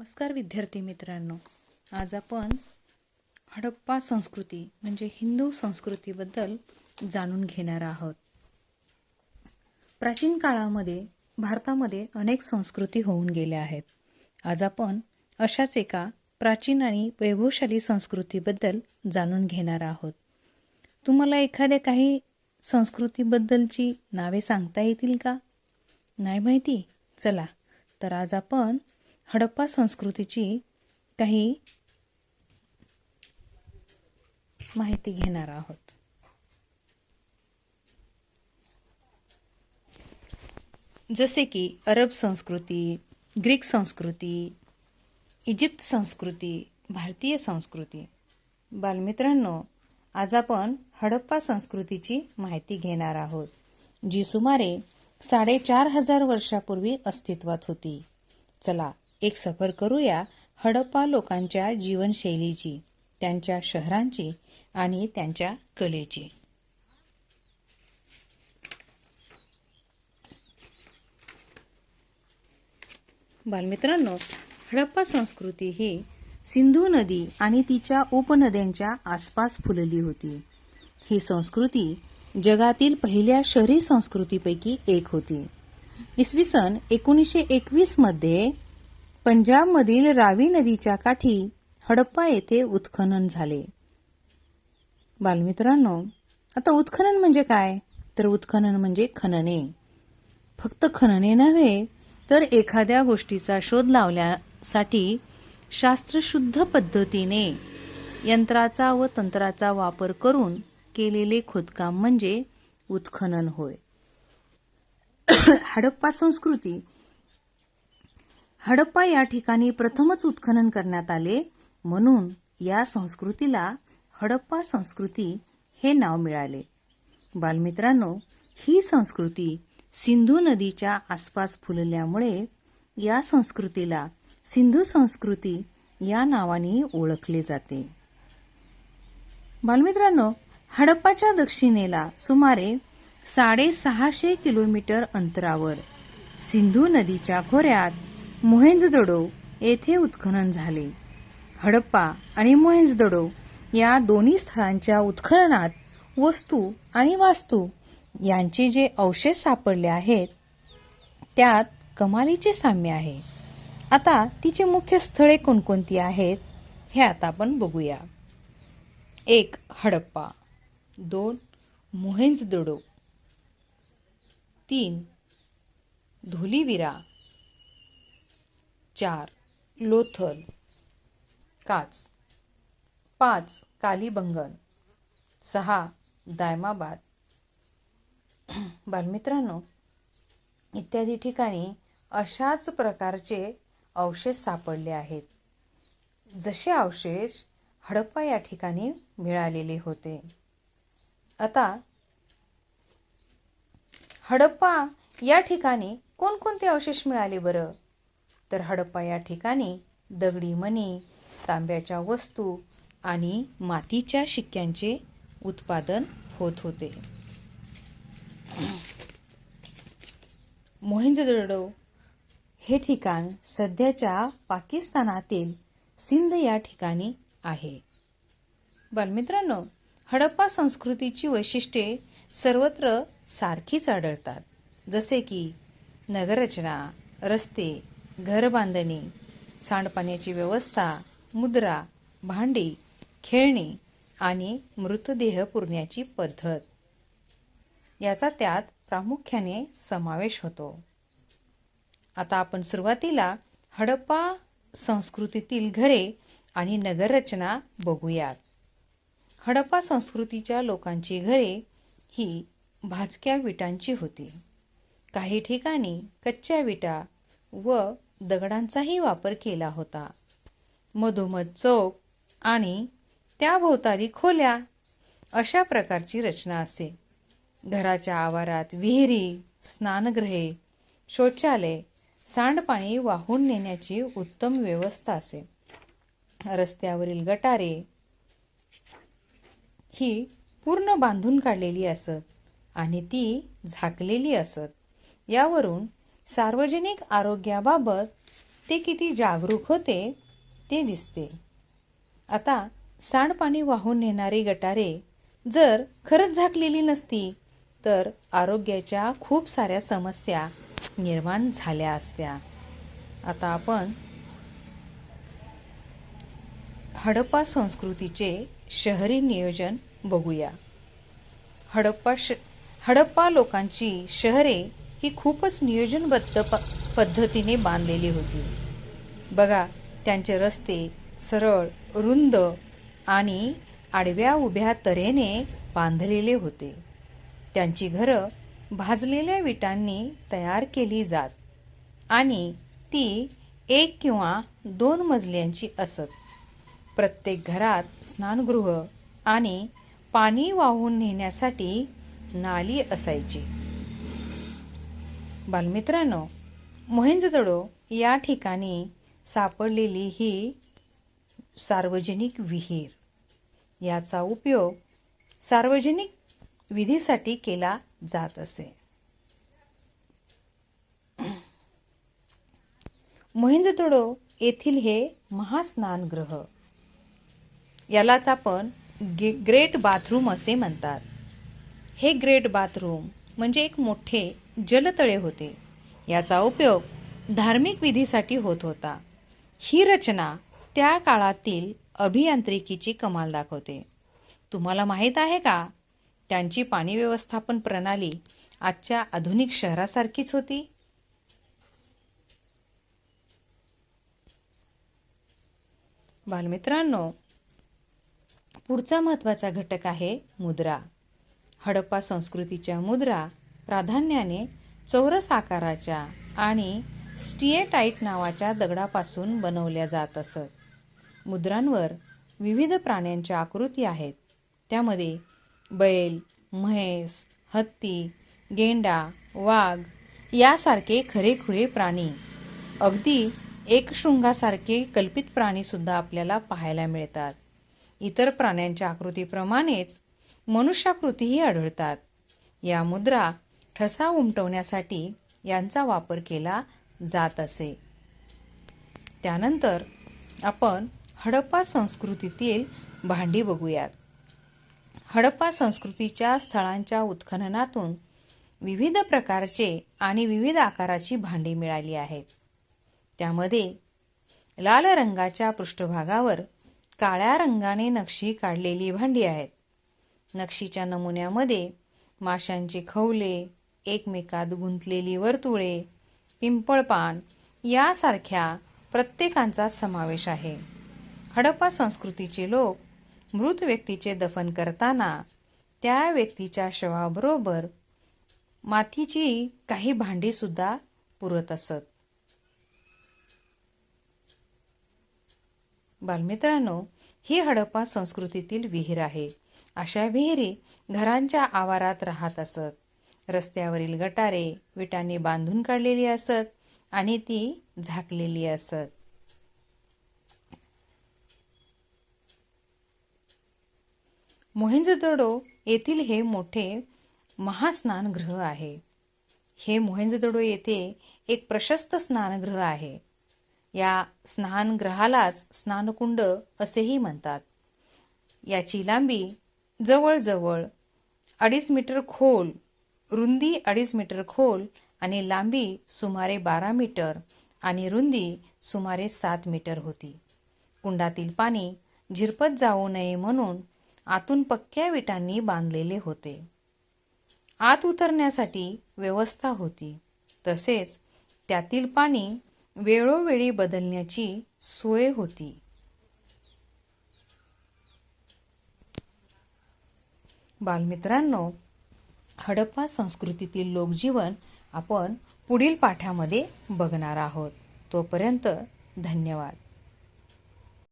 नमस्कार विद्यार्थी मित्रांनो. आज आपण हडप्पा संस्कृती म्हणजे हिंदू संस्कृतीबद्दल जाणून घेणार आहोत. प्राचीन काळामध्ये भारतामध्ये अनेक संस्कृती होऊन गेल्या आहेत. आज आपण अशाच एका प्राचीन आणि वैभवशाली संस्कृतीबद्दल जाणून घेणार आहोत. तुम्हाला एखाद्या काही संस्कृतीबद्दलची नावे सांगता येतील का? नाही माहिती? चला तर आज आपण हडप्पा संस्कृतीची काही माहिती घेणार आहोत. जसे की अरब संस्कृती ग्रीक संस्कृती इजिप्त संस्कृती भारतीय संस्कृती. बालमित्रांनो आज आपण हडप्पा संस्कृतीची माहिती घेणार आहोत जी सुमारे साडेचार हजार वर्षापूर्वी अस्तित्वात होती. चला एक सफर करूया हडप्पा लोकांच्या जीवनशैलीची त्यांच्या शहरांची आणि त्यांच्या कलेची. बालमित्रांनो हडप्पा संस्कृती ही सिंधू नदी आणि तिच्या उपनद्यांच्या आसपास फुलली होती. ही संस्कृती जगातील पहिल्या शहरी संस्कृतीपैकी एक होती. इसवी सन एकोणीसशे एकवीसमध्ये पंजाबमधील रावी नदीच्या काठी हडप्पा येथे उत्खनन झाले. बालमित्रांनो आता उत्खनन म्हणजे काय? तर उत्खनन म्हणजे खनने. फक्त खनने नव्हे तर एखाद्या गोष्टीचा शोध लावण्यासाठी शास्त्रशुद्ध पद्धतीने यंत्राचा व तंत्राचा वापर करून केलेले खोदकाम म्हणजे उत्खनन होय. हडप्पा संस्कृती हडप्पा या ठिकाणी प्रथमच उत्खनन करण्यात आले म्हणून या संस्कृतीला हडप्पा संस्कृती हे नाव मिळाले. बालमित्रांनो ही संस्कृती सिंधू नदीच्या आसपास फुलल्यामुळे या संस्कृतीला सिंधू संस्कृती या नावाने ओळखले जाते. बालमित्रांनो हडप्पाच्या दक्षिणेला सुमारे साडेसहाशे किलोमीटर अंतरावर सिंधू नदीच्या खोऱ्यात मोहेंजदडो येथे उत्खनन झाले. हडप्पा आणि मोहेंजदडो या दोन्ही स्थळांच्या उत्खननात वस्तू आणि वास्तू यांचे जे अवशेष सापडले आहेत त्यात कमालीचे साम्य आहे. आता तिची मुख्य स्थळे कोणकोणती आहेत हे आता आपण बघूया. एक हडप्पा. दोन मोहेंजदडो तीन धुलीविरा. चार लोथल काच. पाच कालीबंगन. सहा दायमाबाद. बालमित्रांनो इत्यादी ठिकाणी अशाच प्रकारचे अवशेष सापडले आहेत. जसे अवशेष हडप्पा या ठिकाणी मिळालेले होते. आता हडप्पा या ठिकाणी कोणकोणते अवशेष मिळाले बरं? तर हडप्पा या ठिकाणी दगडी मणी तांब्याच्या वस्तू आणि मातीच्या शिक्क्यांचे उत्पादन होत होते. मोहिंजदडो हे ठिकाण सध्याच्या पाकिस्तानातील सिंध या ठिकाणी आहे. बालमित्रांनो हडप्पा संस्कृतीची वैशिष्ट्ये सर्वत्र सारखीच आढळतात. जसे की नगररचना रस्ते घरबांधणी सांडपाण्याची व्यवस्था मुद्रा भांडी खेळणी आणि मृतदेह पुरण्याची पद्धत. याचा त्यात प्रामुख्याने समावेश होतो. आता आपण सुरुवातीला हडप्पा संस्कृतीतील घरे आणि नगररचना बघूयात. हडप्पा संस्कृतीच्या लोकांची घरे ही भाजक्या विटांची होती. काही ठिकाणी कच्च्या विटा व दगडांचाही वापर केला होता. मधोमध चौक आणि त्याभोवताली खोल्या अशा प्रकारची रचना असे. घराच्या आवारात विहिरी स्नानगृहे शौचालय सांडपाणी वाहून नेण्याची उत्तम व्यवस्था असे. रस्त्यावरील गटारे ही पूर्ण बांधून काढलेली असत आणि ती झाकलेली असत. यावरून सार्वजनिक आरोग्याबाबत ते किती जागरूक होते ते दिसते. आता सांडपाणी वाहून नेणारी गटारे जर खरंच झाकलेली नसती तर आरोग्याच्या खूप साऱ्या समस्या निर्माण झाल्या असत्या. आता आपण हडप्पा संस्कृतीचे शहरी नियोजन बघूया. हडप्पा श हडप्पा लोकांची शहरे ही खूपच नियोजनबद्ध प पद्धतीने बांधलेली होती. बघा त्यांचे रस्ते सरळ रुंद आणि आडव्या उभ्या तऱ्हेने बांधलेले होते. त्यांची घरं भाजलेल्या विटांनी तयार केली जात आणि ती एक किंवा दोन मजल्यांची असत. प्रत्येक घरात स्नानगृह आणि पाणी वाहून नेण्यासाठी नाली असायची. बालमित्रांनो मोहेंजदडो या ठिकाणी सापडलेली ही सार्वजनिक विहीर. याचा उपयोग सार्वजनिक विधीसाठी केला जात असे. मोहिंजतोडो येथील हे महास्नानगृह. यालाच आपण ग्रेट बाथरूम असे म्हणतात. हे ग्रेट बाथरूम म्हणजे एक मोठे जलतळे होते. याचा उपयोग धार्मिक विधीसाठी होत होता. ही रचना त्या काळातील अभियांत्रिकीची कमाल दाखवते. तुम्हाला माहीत आहे का? त्यांची पाणी व्यवस्थापन प्रणाली आजच्या आधुनिक शहरासारखीच होती. बालमित्रांनो पुढचा महत्त्वाचा घटक आहे मुद्रा. हडप्पा संस्कृतीच्या मुद्रा प्राधान्याने चौरस आकाराच्या आणि स्टिएटाईट नावाच्या दगडापासून बनवल्या जात असत. मुद्रांवर विविध प्राण्यांच्या आकृती आहेत. त्यामध्ये बैल म्हैस हत्ती गेंडा वाघ यासारखे खरेखुरे प्राणी अगदी एकशृंगासारखे कल्पित प्राणीसुद्धा आपल्याला पाहायला मिळतात. इतर प्राण्यांच्या आकृतीप्रमाणेच मनुष्याकृतीही आढळतात. या मुद्रा ठसा उमटवण्यासाठी यांचा वापर केला जात असे. त्यानंतर आपण हडप्पा संस्कृतीतील भांडी बघूयात. हडप्पा संस्कृतीच्या स्थळांच्या उत्खननातून विविध प्रकारचे आणि विविध आकाराची भांडी मिळाली आहेत. त्यामध्ये लाल रंगाच्या पृष्ठभागावर काळ्या रंगाने नक्षी काढलेली भांडी आहेत. नक्षीच्या नमुन्यामध्ये माशांचे खवले एकमेकात गुंतलेली वर्तुळे पिंपळपान यासारख्या प्रत्येकांचा समावेश आहे. हडप्पा संस्कृतीचे लोक मृत व्यक्तीचे दफन करताना त्या व्यक्तीच्या शवाबरोबर मातीची काही भांडी सुद्धा पुरत असत. बालमित्रांनो ही हडप्पा संस्कृतीतील विहीर आहे. अशा विहिरी घरांच्या आवारात राहत असत. रस्त्यावरील गटारे विटांनी बांधून काढलेली असत आणि ती झाकलेली असत. मोहेंजोदडो येथील हे मोठे महास्नानगृह आहे. हे मोहेंजोदडो येथे एक प्रशस्त स्नानगृह आहे. या स्नानगृहालाच स्नानकुंड असेही म्हणतात. याची लांबी जवळजवळ अडीच मीटर खोल रुंदी अडीच मीटर खोल आणि लांबी सुमारे बारा मीटर आणि रुंदी सुमारे सात मीटर होती. कुंडातील पाणी झिरपत जाऊ नये म्हणून आतून पक्क्या विटांनी बांधलेले होते. आत उतरण्यासाठी व्यवस्था होती. तसेच त्यातील पाणी वेळोवेळी बदलण्याची सोय होती. बालमित्रांनो हडप्पा संस्कृतीतील लोकजीवन आपण पुढील पाठामध्ये बघणार आहोत. तोपर्यंत धन्यवाद.